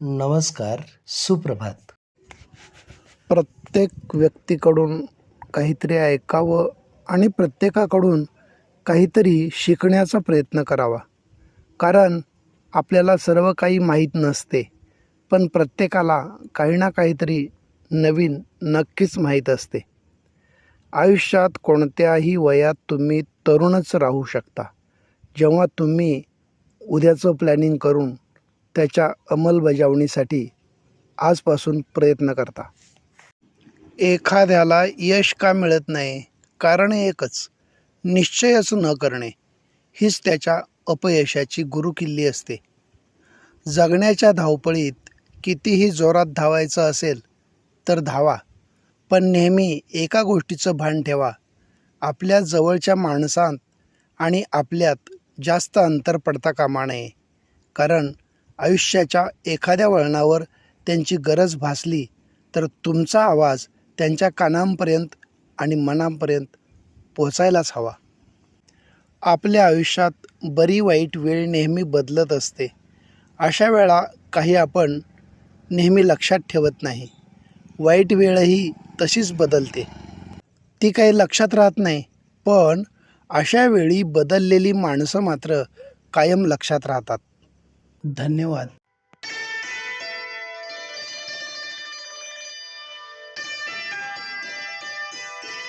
नमस्कार सुप्रभात. प्रत्येक व्यक्तीकडून काहीतरी ऐकावं आणि प्रत्येकाकडून काहीतरी शिकण्याचा प्रयत्न करावा. कारण आपल्याला सर्व काही माहीत नसते पण प्रत्येकाला काही ना काहीतरी नवीन नक्कीच माहीत असते. आयुष्यात कोणत्याही वयात तुम्ही तरुणच राहू शकता. जेव्हा तुम्ही उद्याचं प्लॅनिंग करून त्याच्या अंमलबजावणीसाठी आजपासून प्रयत्न करता. एखाद्याला यश का मिळत नाही कारण एकच निश्चयच न करणे हीच त्याच्या अपयशाची गुरुकिल्ली असते. जगण्याच्या धावपळीत कितीही जोरात धावायचं असेल तर धावा. पण नेहमी एका गोष्टीचं भान ठेवा. आपल्या जवळच्या माणसांत आणि आपल्यात जास्त अंतर पडता कामा नये. कारण आयुष्याच्या एखाद्या वळणावर त्यांची गरज भासली तर तुमचा आवाज त्यांच्या कानांपर्यंत आणि मनांपर्यंत पोचायलाच हवा. आपल्या आयुष्यात बरी वाईट वेळ नेहमी बदलत असते. अशा वेळा काही आपण नेहमी लक्षात ठेवत नाही. वाईट वेळही तशीच बदलते. ती काही लक्षात राहत नाही पण अशा वेळी बदललेली माणसं मात्र कायम लक्षात राहतात. धन्यवाद.